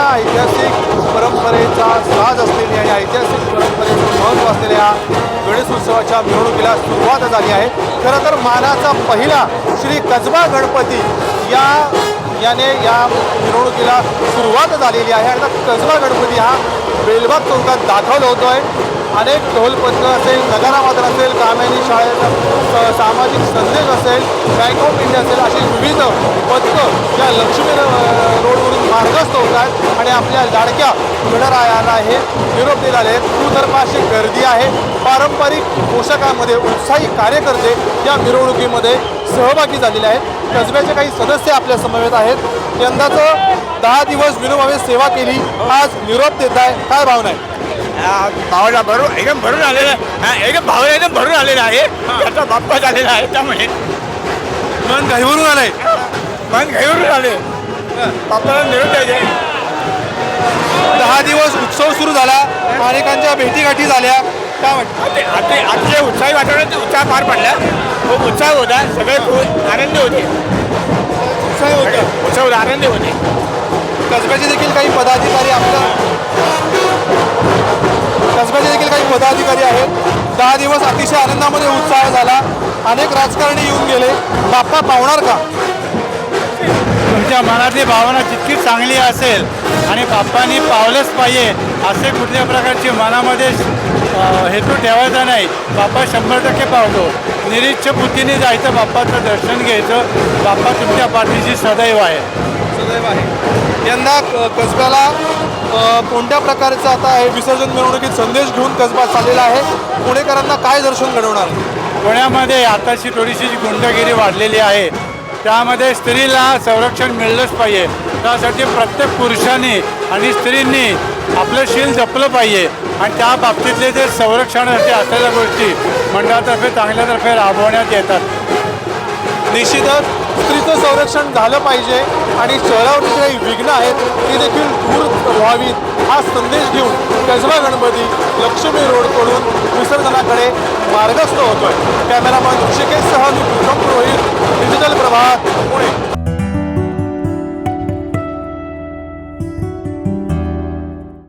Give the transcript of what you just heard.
या ऐतिहासिक परंपरेचा साज असलेली आणि ऐतिहासिक परंपरेचं महत्त्व असलेल्या गणेश उत्सवाच्या मिरवणुकीला सुरुवात झाली आहे. खरं तर मानाचा पहिला श्री कसबा गणपती या याने या मिरवणुकीला सुरुवात झालेली आहे. आणि कसबा गणपती हा बेलबाग चौकात दाखवला होतो आहे अनेक ढोल असेल नगारावादन असेल कामेनी शाळेचा सामाजिक संदेश असेल बँक ऑफ इंडिया असेल अशी विविध पथकं या लक्ष्मी रोडवरून मार्गस्थ होत आहेत आणि आपल्या लाडक्या गणरायाला हे निरोप देत आले आहेत दुतर्फाशी गर्दी आहे. पारंपरिक पोशाखामध्ये उत्साही कार्यकर्ते या मिरवणुकीमध्ये सहभागी झालेले आहेत. कसब्याचे काही सदस्य आपल्या समवेत आहेत. यंदाचं दहा दिवस विनोबाने सेवा केली. आज निरोप देत आहे काय भावना आहे? भावाला भरून एकदम भरून आलेला आहे. एकदम भावाला एकदम भरून आलेला आहे. त्याचा बाप्पा झालेला आहे त्यामुळे मन घाईवरून आलंय. मन घेऊन आले बाप्पाला निरोप द्यायचे दहा दिवस उत्सव सुरू झाला. अनेकांच्या भेटीगाठी झाल्या. काय वाटतं? आजच्या उत्साही वातावरणात उत्साह पार पडला. खूप उत्साह होता. सगळे खूप आनंदी होते. उत्साही होतं. उत्साह होता आनंदी होते. कसब्याचे देखील काही पदाधिकारी आपल्या पदाधिकारी आहेत. दहा दिवस अतिशय आनंदामध्ये उत्साह झाला. अनेक राजकारणी येऊन गेले. बाप्पा पावणार का? तुमच्या मनातली भावना जितकी चांगली असेल आणि बाप्पांनी पावलंच पाहिजे असे कुठल्या प्रकारची मनामध्ये हेतू ठेवायचा नाही. बाप्पा शंभर टक्के पावतो. निरीच्छ बुद्धीने जायचं बाप्पाचं दर्शन घ्यायचं. बाप्पा तुमच्या पाठीशी सदैव आहे. सदैव आहे. यंदा कसब्याला कोणत्या प्रकारचा आता हे विसर्जन मिरवणुकीत संदेश घेऊन कसबा चाललेला आहे? पुणेकरांना काय दर्शन घडवणार पुण्यामध्ये आताची थोडीशी जी गुंडगिरी वाढलेली आहे त्यामध्ये स्त्रीला संरक्षण मिळलंच पाहिजे. त्यासाठी प्रत्येक पुरुषांनी आणि स्त्रींनी आपलं शील जपलं पाहिजे. आणि त्या बाबतीतले जे संरक्षणासाठी असलेल्या गोष्टी मंडळातर्फे चांगल्यातर्फे राबवण्यात येतात. निश्चितच. स्त्रीचं संरक्षण झालं पाहिजे आणि शहरावरची काही विघ्न आहेत ती देखील दूर व्हावीत हा संदेश घेऊन कसबा गणपती लक्ष्मी रोडकडून विसर्जनाकडे मार्गस्थ होतोय.